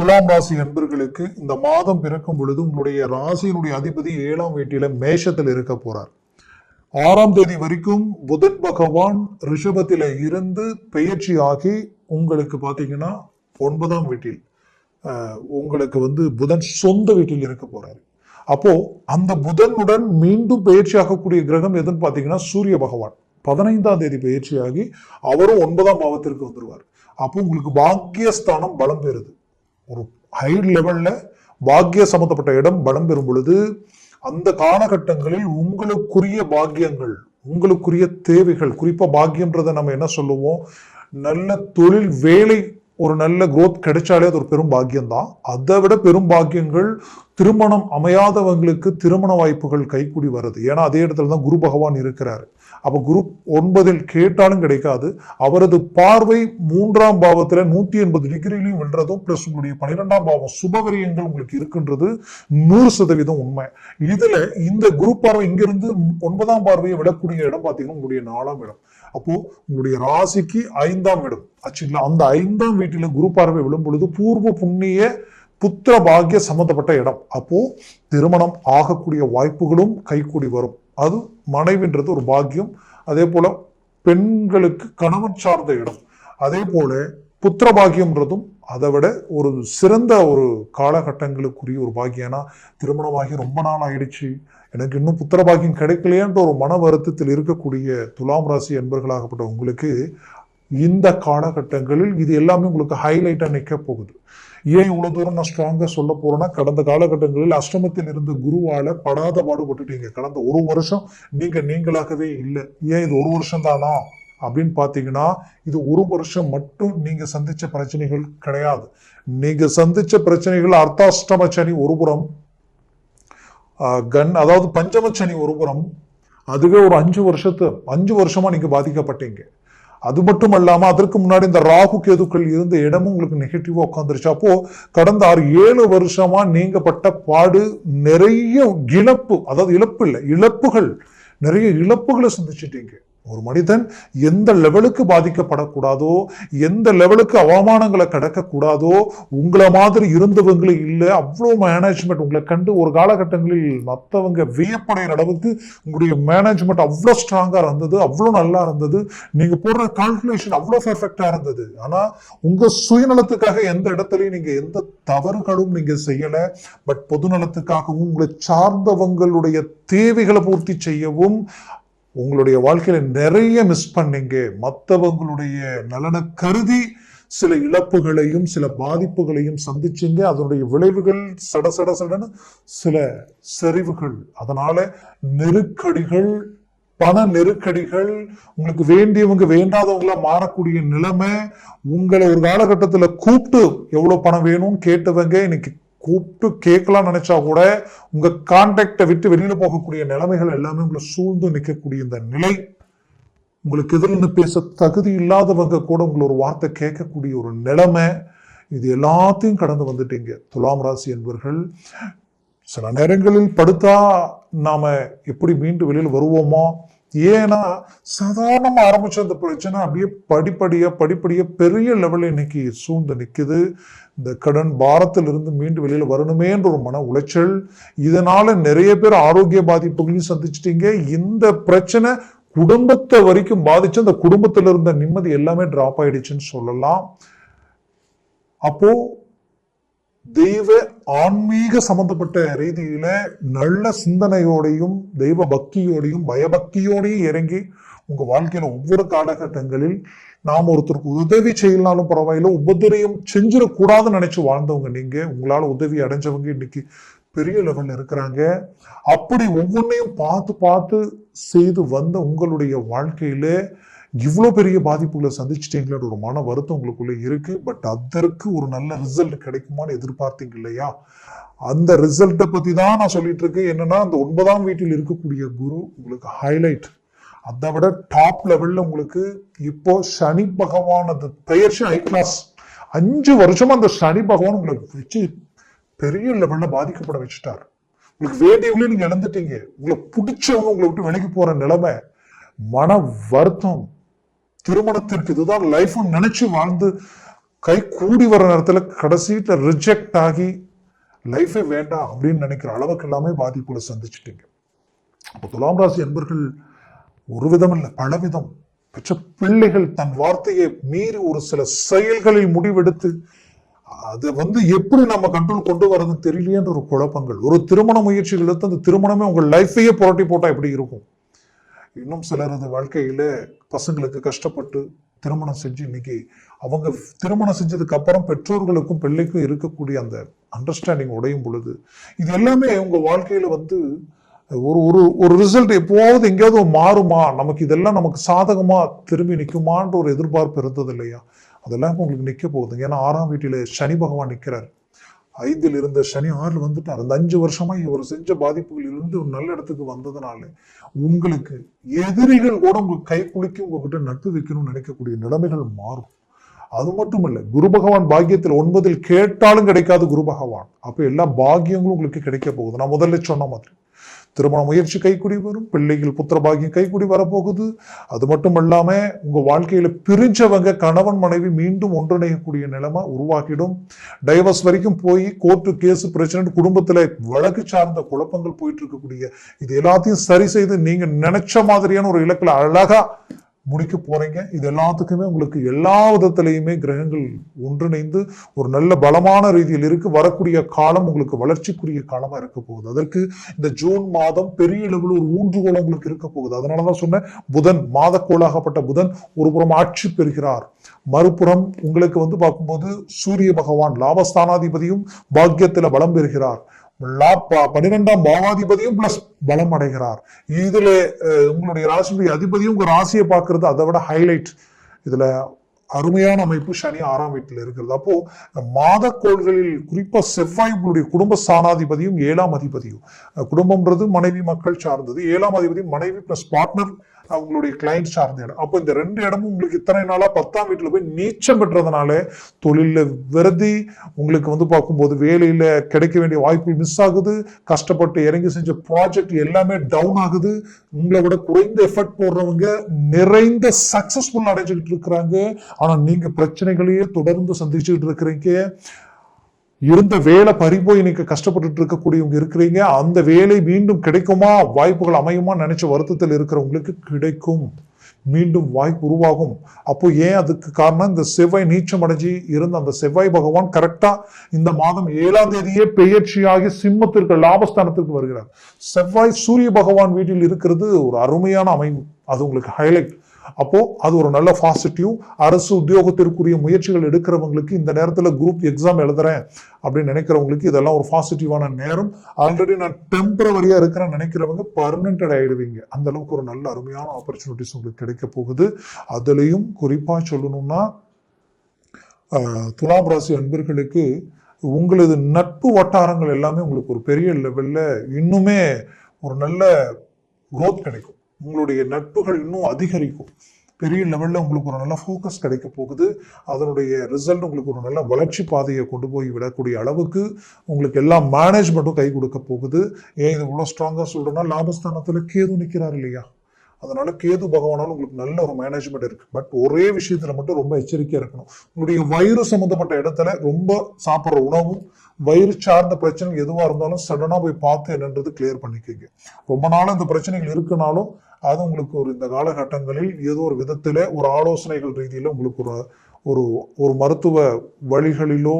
துலாம் ராசி அன்பர்களுக்கு இந்த மாதம் பிறக்கும் பொழுது உங்களுடைய ராசியினுடைய அதிபதி ஏழாம் வீட்டில மேஷத்தில் இருக்க போறார். ஆறாம் தேதி வரைக்கும் புதன் பகவான் ரிஷபத்தில இருந்து பெயர்ச்சி ஆகி உங்களுக்கு பார்த்தீங்கன்னா ஒன்பதாம் வீட்டில் உங்களுக்கு வந்து புதன் சொந்த வீட்டில் இருக்க போறாரு. அப்போ அந்த புதனுடன் மீண்டும் பயிற்சி ஆகக்கூடிய கிரகம் எதுன்னு பார்த்தீங்கன்னா சூரிய பகவான். பதினைந்தாம் தேதி பயிற்சியாகி அவரும் ஒன்பதாம் பாவத்திற்கு வந்துருவார். அப்போ உங்களுக்கு பாக்கியஸ்தானம் பலம் பெறுது. ஒரு ஹை லெவலில் பாக்கிய சம்மந்தப்பட்ட இடம் பலம் பெறும் பொழுது அந்த காலகட்டங்களில் உங்களுக்குரிய பாக்கியங்கள் உங்களுக்குரிய தேவைகள் குறிப்பாக பாக்கியன்றதை நம்ம என்ன சொல்லுவோம்? நல்ல தொழில் வேலை ஒரு நல்ல குரோத் கிடைச்சாலே அது ஒரு பெரும் பாக்கியம் தான் அதை விட பெரும் பாக்கியங்கள் திருமணம் அமையாதவங்களுக்கு திருமண வாய்ப்புகள் கைக்கூடி வருது. ஏன்னா அதே இடத்துல தான் குரு பகவான் இருக்கிறாரு. அப்போ குரு ஒன்பதில் கேட்டாலும் கிடைக்காது. அவரது பார்வை மூன்றாம் பாவத்தில் நூற்றி எண்பது டிகிரிலையும் வென்றதும் ப்ளஸ் உங்களுடைய பன்னிரெண்டாம் பாவம் சுபவரியங்கள் உங்களுக்கு இருக்குன்றது நூறு சதவீதம் உண்மை. இதில் இந்த குரு பார்வை இங்கிருந்து ஒன்பதாம் பார்வையை விடக்கூடிய இடம் பார்த்தீங்கன்னா உங்களுடைய நாலாம் இடம். அப்போ உங்களுடைய ராசிக்கு ஐந்தாம் இடம். ஆச்சுங்களா அந்த ஐந்தாம் வீட்டில குரு பார்வை விழும் பொழுது பூர்வ புண்ணிய புத்திர பாகிய சம்பந்தப்பட்ட இடம். அப்போ திருமணம் ஆகக்கூடிய வாய்ப்புகளும் கைக்கூடி வரும். அது மனைவின்றது ஒரு பாக்கியம். அதே போல பெண்களுக்கு கணவன் சார்ந்த இடம். அதே போல புத்திர பாக்கியம்ன்றதும் அதை விட ஒரு சிறந்த ஒரு காலகட்டங்களுக்குரிய ஒரு பாக்கியம்னா திருமணமாகி ரொம்ப நாள் ஆயிடுச்சு. எனக்கு இன்னும் புத்திர பாக்கியம் கிடைக்கலையன்ற ஒரு மன வருத்தத்தில் இருக்கக்கூடிய துலாம் ராசி என்பர்களாகப்பட்ட உங்களுக்கு இந்த காலகட்டங்களில் இது எல்லாமே உங்களுக்கு ஹைலைட்டாக நிற்க போகுது. ஏன் இவ்வளோ தூரம் நான் ஸ்ட்ராங்காக சொல்ல போகிறேன்னா கடந்த காலகட்டங்களில் அஷ்டமத்தில் இருந்த குருவால் படாத பாடுபட்டுட்டீங்க. கடந்த ஒரு வருஷம் நீங்கள் நீங்களாகவே இல்லை. ஏன் இது ஒரு வருஷம் தானா அப்படின்னு பார்த்தீங்கன்னா இது ஒரு வருஷம் மட்டும் நீங்க சந்திச்ச பிரச்சனைகள் கிடையாது. நீங்க சந்திச்ச பிரச்சனைகள் அர்த்தாஷ்டம சனி ஒரு புறம் கன் அதாவது பஞ்சம சனி ஒரு புறம் அதுவே ஒரு அஞ்சு வருஷத்து அஞ்சு வருஷமா நீங்க பாதிக்கப்பட்டீங்க. அது மட்டும் இல்லாமல் அதற்கு முன்னாடி இந்த ராகு கேதுக்கள் இருந்த இடமும் உங்களுக்கு நெகட்டிவாக உட்காந்துருச்சு அப்போது கடந்த ஆறு ஏழு வருஷமா நீங்கப்பட்ட பாடு நிறைய இழப்பு அதாவது இழப்பு இல்லை இழப்புகள் நிறைய இழப்புகளை சந்திச்சிட்டீங்க. ஒரு மனிதன் எந்த லெவலுக்கு பாதிக்கப்படக்கூடாதோ எந்த லெவலுக்கு அவமானங்களை கடக்கக்கூடாதோ உங்களை மாதிரி இருந்தவங்களே இல்லை அவ்வளோ மேனேஜ்மெண்ட் உங்களை கண்டு ஒரு காலகட்டங்களில் மற்றவங்க வியப்படைகிற அளவுக்கு உங்களுடைய மேனேஜ்மெண்ட் அவ்வளோ ஸ்ட்ராங்காக இருந்தது அவ்வளோ நல்லா இருந்தது. நீங்கள் போடுற கால்குலேஷன் அவ்வளோ பெர்ஃபெக்டாக இருந்தது. ஆனால் உங்கள் சுயநலத்துக்காக எந்த இடத்துலையும் நீங்கள் எந்த தவறுகளும் நீங்கள் செய்யலை. பட் பொதுநலத்துக்காகவும் உங்களை சார்ந்தவங்களுடைய தேவைகளை பூர்த்தி செய்யவும் உங்களுடைய வாழ்க்கையில நிறைய மிஸ் பண்ணீங்க. மற்றவங்களுடைய நலனை கருதி சில இழப்புகளையும் சில பாதிப்புகளையும் சந்திச்சீங்க. அதனுடைய விளைவுகள் சட சட சடன்னு சில சரிவுகள் அதனால நெருக்கடிகள் பண நெருக்கடிகள் உங்களுக்கு வேண்டியவங்க வேண்டாதவங்களா மாறக்கூடிய நிலைமை உங்களை ஒரு காலகட்டத்தில் கூப்பிட்டு எவ்வளோ பணம் வேணும்னு கேட்டவங்க இன்னைக்கு கூப்பிட்டு கேட்கலாம் நினைச்சா கூட உங்க கான்டாக்டை விட்டு வெளியில போகக்கூடிய நிலைமைகள் எல்லாமே உங்களை சூழ்ந்து நிற்கக்கூடிய இந்த நிலை. உங்களுக்கு எதிர்ந்து பேச தகுதி இல்லாதவங்க கூட உங்களை ஒரு வார்த்தை கேட்கக்கூடிய ஒரு நிலைமை. இது எல்லாத்தையும் கடந்து வந்துட்டீங்க. துலாம் ராசி என்பவர்கள் சில நேரங்களில் படுத்தா நாம எப்படி மீண்டு வெளியில் வருவோமோ? ஏன்னா சாதாரணமா ஆரம்பிச்ச அந்த பிரச்சனை அப்படியே படிப்படியா படிப்படியா பெரிய லெவலில் இன்னைக்கு சூழ்ந்து நிற்குது இந்த கடன் பாரத்திலிருந்து மீண்டு வெளியில வரணுமேன்ற ஒரு மன உளைச்சல். இதனால நிறைய பேர் ஆரோக்கிய பாதிப்புகளையும் சந்திச்சிட்டீங்க. இந்த பிரச்சனை குடும்பத்தை வரைக்கும் பாதிச்சு அந்த குடும்பத்தில் இருந்த நிம்மதி எல்லாமே டிராப் ஆயிடுச்சுன்னு சொல்லலாம். அப்போது தெய்வ ஆன்மீக சம்பந்தப்பட்ட ரீதியில நல்ல சிந்தனையோடையும் தெய்வ பக்தியோடையும் பயபக்தியோடையும் இறங்கி உங்க வாழ்க்கையில ஒவ்வொரு காலகட்டங்களில் நாம் ஒருத்தருக்கு உதவி செய்யலாலும் பரவாயில்ல உபதிரியம் செஞ்சிடக்கூடாதுன்னு நினைச்சு வாழ்ந்தவங்க நீங்க உங்களால உதவி அடைஞ்சவங்க இன்னைக்கு பெரிய லெவல்ல இருக்கிறாங்க. அப்படி ஒவ்வொன்றையும் பார்த்து பார்த்து செய்து வந்த உங்களுடைய வாழ்க்கையில இவ்வளோ பெரிய பாதிப்புகளை சந்திச்சிட்டீங்களோட ஒரு மன வருத்தம் உங்களுக்குள்ளே இருக்கு. பட் அதற்கு ஒரு நல்ல ரிசல்ட் கிடைக்குமான்னு எதிர்பார்த்தீங்க இல்லையா? அந்த ரிசல்ட்டை பற்றி தான் நான் சொல்லிட்டு இருக்கேன். என்னன்னா அந்த ஒன்பதாம் வீட்டில் இருக்கக்கூடிய குரு உங்களுக்கு ஹைலைட் அதை விட டாப் லெவலில் உங்களுக்கு இப்போ சனி பகவான் அந்த பெயர்ச்சி ஹை கிளாஸ் அஞ்சு வருஷமா அந்த சனி பகவான் உங்களுக்கு வச்சு பெரிய லெவலில் பாதிக்கப்பட வச்சுட்டார். உங்களுக்கு வேண்டியவங்களே நீங்க இழந்துட்டீங்க. உங்களை பிடிச்சவங்க உங்களை விட்டு விலகி போற நிலைமை. மன வருத்தம். திருமணத்திற்கு இதுதான் லைஃப் நினைச்சு வாழ்ந்து கை கூடி வர நேரத்தில் கடைசியில் ரிஜெக்ட் ஆகி லைஃபே வேண்டாம் அப்படின்னு நினைக்கிற அளவுக்கு எல்லாமே பாதிப்புகளை சந்திச்சுட்டீங்க. அப்போ துலாம் ராசி என்பர்கள் ஒரு விதம் இல்லை பலவிதம். பெற்ற பிள்ளைகள் தன் வார்த்தையை மீறி ஒரு சில செயல்களில் முடிவெடுத்து அது வந்து எப்படி நம்ம கண்ட்ரோல் கொண்டு வரதுன்னு தெரியலையேன்ற ஒரு குழப்பங்கள். ஒரு திருமண முயற்சிகள் எடுத்து அந்த திருமணமே உங்கள் லைஃபையே புரட்டி போட்டால் எப்படி இருக்கும்? இன்னும் சிலரது வாழ்க்கையில பசங்களுக்கு கஷ்டப்பட்டு திருமணம் செஞ்சு இன்னைக்கு அவங்க திருமணம் செஞ்சதுக்கு அப்புறம் பெற்றோர்களுக்கும் பிள்ளைக்கும் இருக்கக்கூடிய அந்த அண்டர்ஸ்டாண்டிங் உடையும் பொழுது இது எல்லாமே உங்க வாழ்க்கையில வந்து ஒரு ஒரு ஒரு ரிசல்ட் எப்போவாவது எங்கேயாவது மாறுமா? நமக்கு இதெல்லாம் நமக்கு சாதகமா திரும்பி நிற்குமான்ற ஒரு எதிர்பார்ப்பு இருந்தது இல்லையா? அதெல்லாம் உங்களுக்கு நிற்க போகுதுங்க. ஏன்னா ஆறாம் வீட்டில் சனி பகவான் நிற்கிறார் ஐந்தில் இருந்த சனி ஆறில் வந்துட்டார். அந்த அஞ்சு வருஷமா இவர் செஞ்ச பாதிப்புகளில் இருந்து ஒரு நல்ல இடத்துக்கு வந்ததுனால உங்களுக்கு எதிரிகள் கூட உங்களுக்கு கை குலுக்கி உங்ககிட்ட நட்பு வைக்கணும்னு நினைக்கக்கூடிய நிலைமைகள் மாறும். அது மட்டும் இல்லை குரு பகவான் பாக்கியத்தில் ஒன்பதில் கேட்டாலும் கிடைக்காது குரு பகவான். அப்போ எல்லா பாக்கியங்களும் உங்களுக்கு கிடைக்க போகுது. நான் முதல்ல சொன்ன மாதிரி. திருமண முயற்சி கைக்குடி வரும் பிள்ளைகள் புத்திரபாகியம் கைக்குடி வரப்போகுது. அது மட்டும் இல்லாம உங்க வாழ்க்கையில் பிரிஞ்சவங்க கணவன் மனைவி மீண்டும் ஒன்றிணையக்கூடிய நிலைமை உருவாக்கிடும் டைவர்ஸ் வரைக்கும் போய் கோர்ட்டு கேஸ் பிரச்சனை குடும்பத்தில் வழக்கு சார்ந்த குழப்பங்கள் போயிட்டு இருக்கக்கூடிய இது எல்லாத்தையும் சரி செய்து நீங்க நினைச்ச மாதிரியான ஒரு இலக்கில் அழகா முடிக்க போறீங்க. இது எல்லாத்துக்குமே உங்களுக்கு எல்லா விதத்திலையுமே கிரகங்கள் ஒன்றிணைந்து ஒரு நல்ல பலமான ரீதியில் இருக்கு. வரக்கூடிய காலம் உங்களுக்கு வளர்ச்சிக்குரிய காலமா இருக்க போகுது. அதற்கு இந்த ஜூன் மாதம் பெரிய அளவில் ஒரு ஊன்றுகோல் உங்களுக்கு இருக்க போகுது. அதனாலதான் சொன்னேன் புதன் மாதக்கோளாகப்பட்ட புதன் ஒரு புறம் ஆட்சி பெறுகிறார். மறுபுறம் உங்களுக்கு வந்து பார்க்கும்போது சூரிய பகவான் லாபஸ்தானாதிபதியும் பாக்கியத்துல பலம் பெறுகிறார். பன்னிரெண்டாம் பாவாதிபதியும் பிளஸ் பலம் அடைகிறார். இதுல உங்களுடைய ராசியுடைய அதிபதியும் உங்க ராசியை பார்க்கறது அதை விட ஹைலைட் இதுல அருமையான அமைப்பு சனி ஆறாம் வீட்டில் இருக்கிறது. அப்போ மாத கோள்களில் குறிப்பா செவ்வாய் உங்களுடைய குடும்ப சாணாதிபதியும் ஏழாம் அதிபதியும். குடும்பம்ன்றது மனைவி மக்கள் சார்ந்தது. ஏழாம் அதிபதி மனைவி பிளஸ் பார்ட்னர் அவங்களுடைய கிளைண்ட் சார்ந்த இடம் அப்போ இந்த ரெண்டு இடமும் உங்களுக்கு இத்தனை நாளாக பத்தாம் வீட்டில் போய் நீச்சம் பெற்றதுனால தொழிலில் விருதி உங்களுக்கு வந்து பார்க்கும்போது வேலையில் கிடைக்க வேண்டிய வாய்ப்புகள் மிஸ் ஆகுது. கஷ்டப்பட்டு இறங்கி செஞ்ச ப்ராஜெக்ட் எல்லாமே டவுன் ஆகுது. உங்களை விட குறைந்த எஃபர்ட் போடுறவங்க நிறைந்த சக்சஸ்ஃபுல் அடைஞ்சுக்கிட்டு இருக்கிறாங்க. ஆனால் நீங்கள் பிரச்சனைகளையே தொடர்ந்து சந்திச்சுக்கிட்டு இருக்கிறீங்க. இருந்த வேலை பறிபோய் இன்னைக்கு கஷ்டப்பட்டுட்டு இருக்கக்கூடியவங்க இருக்கிறீங்க. அந்த வேலை மீண்டும் கிடைக்குமா? வாய்ப்புகள் அமையுமா? நினைச்ச வருத்தத்தில் இருக்கிறவங்களுக்கு கிடைக்கும். மீண்டும் வாய்ப்பு உருவாகும். அப்போ ஏன் அதுக்கு காரணம்? இந்த செவ்வாய் நீச்சம் அடைஞ்சி இருந்த அந்த செவ்வாய் பகவான் கரெக்டா இந்த மாதம் ஏழாம் தேதியே பெயர்ச்சியாகி சிம்மத்திற்கு லாபஸ்தானத்திற்கு வருகிறார். செவ்வாய் சூரிய பகவான் வீட்டில் இருக்கிறது ஒரு அருமையான அமைவு. அது உங்களுக்கு ஹைலைட் அப்போ அது ஒரு நல்ல பாசிட்டிவ் அரசு உத்தியோகத்திற்குரிய முயற்சிகள் எடுக்கிறவங்களுக்கு இந்த நேரத்தில் குரூப் எக்ஸாம் எழுதுறேன் அப்படின்னு நினைக்கிறவங்களுக்கு இதெல்லாம் ஒரு பாசிட்டிவான நேரம். ஆல்ரெடி நான் டெம்பரவரியாக இருக்கிறேன் நினைக்கிறவங்க பர்மனெண்டட் ஆயிடுவீங்க. அந்த அளவுக்கு ஒரு நல்ல அருமையான ஆப்பர்ச்சுனிட்டிஸ் உங்களுக்கு கிடைக்க போகுது. அதுலேயும் குறிப்பாக சொல்லணும்னா துலாம் ராசி அன்பர்களுக்கு உங்களது நட்பு வட்டாரங்கள் எல்லாமே உங்களுக்கு ஒரு பெரிய லெவல்ல இன்னுமே ஒரு நல்ல குரோத் கிடைக்கும். உங்களுடைய நட்புகள் இன்னும் அதிகரிக்கும். பெரிய லெவலில் உங்களுக்கு ஒரு நல்ல ஃபோக்கஸ் கிடைக்க போகுது. அதனுடைய ரிசல்ட் உங்களுக்கு ஒரு நல்ல வளர்ச்சி பாதையை கொண்டு போய் விடக்கூடிய அளவுக்கு உங்களுக்கு எல்லா மேனேஜ்மெண்ட்டும் கை கொடுக்க போகுது. ஏன் இது இவ்வளோ ஸ்ட்ராங்காக சொல்கிறோன்னா லாபஸ்தானத்தில் கேது நிற்கிறார் இல்லையா? அதனால கேது பகவானாலும் உங்களுக்கு நல்ல ஒரு மேனேஜ்மெண்ட் இருக்கு. பட் ஒரே விஷயத்துல மட்டும் ரொம்ப எச்சரிக்கையா இருக்கணும். உங்களுடைய வயிறு சம்பந்தப்பட்ட இடத்துல ரொம்ப சாப்பிட்ற உணவும் வயிறு சார்ந்த பிரச்சனை எதுவா இருந்தாலும் சடனா போய் பார்த்து என்னன்றது கிளியர் பண்ணிக்கோங்க. ரொம்ப நாள் இந்த பிரச்சனைகள் இருக்குனாலும் அது உங்களுக்கு ஒரு இந்த காலகட்டங்களில் ஏதோ ஒரு விதத்தில் ஒரு ஆலோசனைகள் ரீதியில் உங்களுக்கு ஒரு ஒரு ஒரு மருத்துவ வழிகளிலோ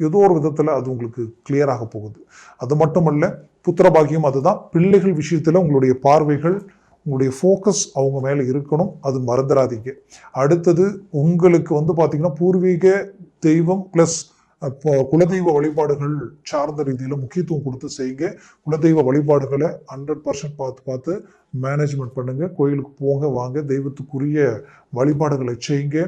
ஏதோ ஒரு விதத்தில் அது உங்களுக்கு கிளியராக போகுது. அது மட்டுமல்ல புத்திர பாக்கியம் அதுதான். பிள்ளைகள் விஷயத்தில் உங்களுடைய பார்வைகள் உங்களுடைய ஃபோக்கஸ் அவங்க மேலே இருக்கணும். அது மறந்துடாதீங்க. அடுத்தது உங்களுக்கு வந்து பார்த்திங்கன்னா பூர்வீக தெய்வம் ப்ளஸ் அப்போ குலதெய்வ வழிபாடுகள் சார்ந்த ரீதியில் முக்கியத்துவம் கொடுத்து செய்யுங்க. குலதெய்வ வழிபாடுகளை ஹண்ட்ரட் பர்சன்ட் பார்த்து பார்த்து மேனேஜ்மெண்ட் பண்ணுங்க. கோயிலுக்கு போங்க வாங்க தெய்வத்துக்குரிய வழிபாடுகளை செய்யுங்க.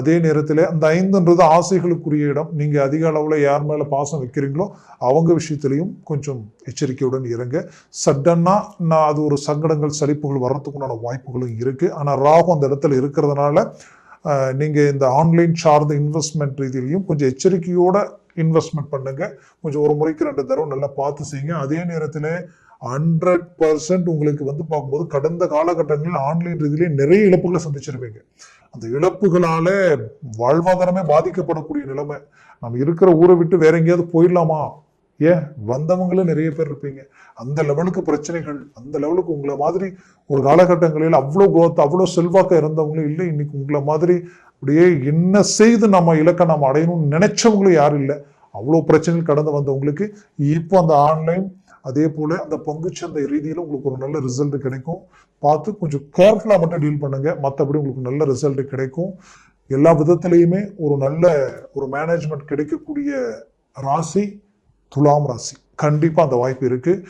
அதே நேரத்தில் அந்த ஐந்துன்றது ஆசைகளுக்குரிய இடம். நீங்கள் அதிக அளவில் யார் மேலே பாசம் வைக்கிறீங்களோ அவங்க விஷயத்துலையும் கொஞ்சம் எச்சரிக்கையுடன் இருங்க. சடன்னா நான் அது ஒரு சங்கடங்கள் சலிப்புகள் வர்றதுக்குண்டான வாய்ப்புகளும் இருக்குது ஆனால் ராகு அந்த இடத்துல இருக்கிறதுனால நீங்கள் இந்த ஆன்லைன் சார்ந்த இன்வெஸ்ட்மெண்ட் ரீதியிலையும் கொஞ்சம் எச்சரிக்கையோட இன்வெஸ்ட்மெண்ட் பண்ணுங்க. கொஞ்சம் ஒரு முறைக்கு ரெண்டு தடவை நல்லா பார்த்து செய்யுங்க. அதே நேரத்தில் ஹண்ட்ரட் பர்சன்ட் உங்களுக்கு வந்து பார்க்கும்போது கடந்த காலகட்டங்களில் ஆன்லைன் ரீதியிலே நிறைய இழப்புகளை சந்திச்சிருப்பீங்க. அந்த இழப்புகளால வாழ்வாதாரமே பாதிக்கப்படக்கூடிய நிலைமை. நம்ம இருக்கிற ஊரை விட்டு வேற எங்கேயாவது போயிடலாமா? ஏன்? வந்தவங்களும் நிறைய பேர் இருப்பீங்க. அந்த லெவலுக்கு பிரச்சனைகள் அந்த லெவலுக்கு உங்களை மாதிரி ஒரு காலகட்டங்களில் அவ்வளோ குரோத் அவ்வளோ செல்வாக்க இருந்தவங்களும் இல்லை. இன்னைக்கு உங்களை மாதிரி அப்படியே என்ன செய்து நம்ம இலக்கை நம்ம அடையணும்னு நினைச்சவங்களும் யாரும் இல்லை. அவ்வளோ பிரச்சனைகள் கடந்து வந்தவங்களுக்கு இப்போ அந்த ஆன்லைன் அதே போல அந்த பங்குச்சந்தை ரீதியில் உங்களுக்கு ஒரு நல்ல ரிசல்ட் கிடைக்கும். பார்த்து கொஞ்சம் கேர்ஃபுல்லாக மட்டும் டீல் பண்ணுங்க. மற்றபடி உங்களுக்கு நல்ல ரிசல்ட் கிடைக்கும். எல்லா விதத்திலையுமே ஒரு நல்ல ஒரு மேனேஜ்மெண்ட் கிடைக்கக்கூடிய ராசி துலாம் ராசி. கண்டிப்பாக அந்த வாய்ப்பு இருக்குது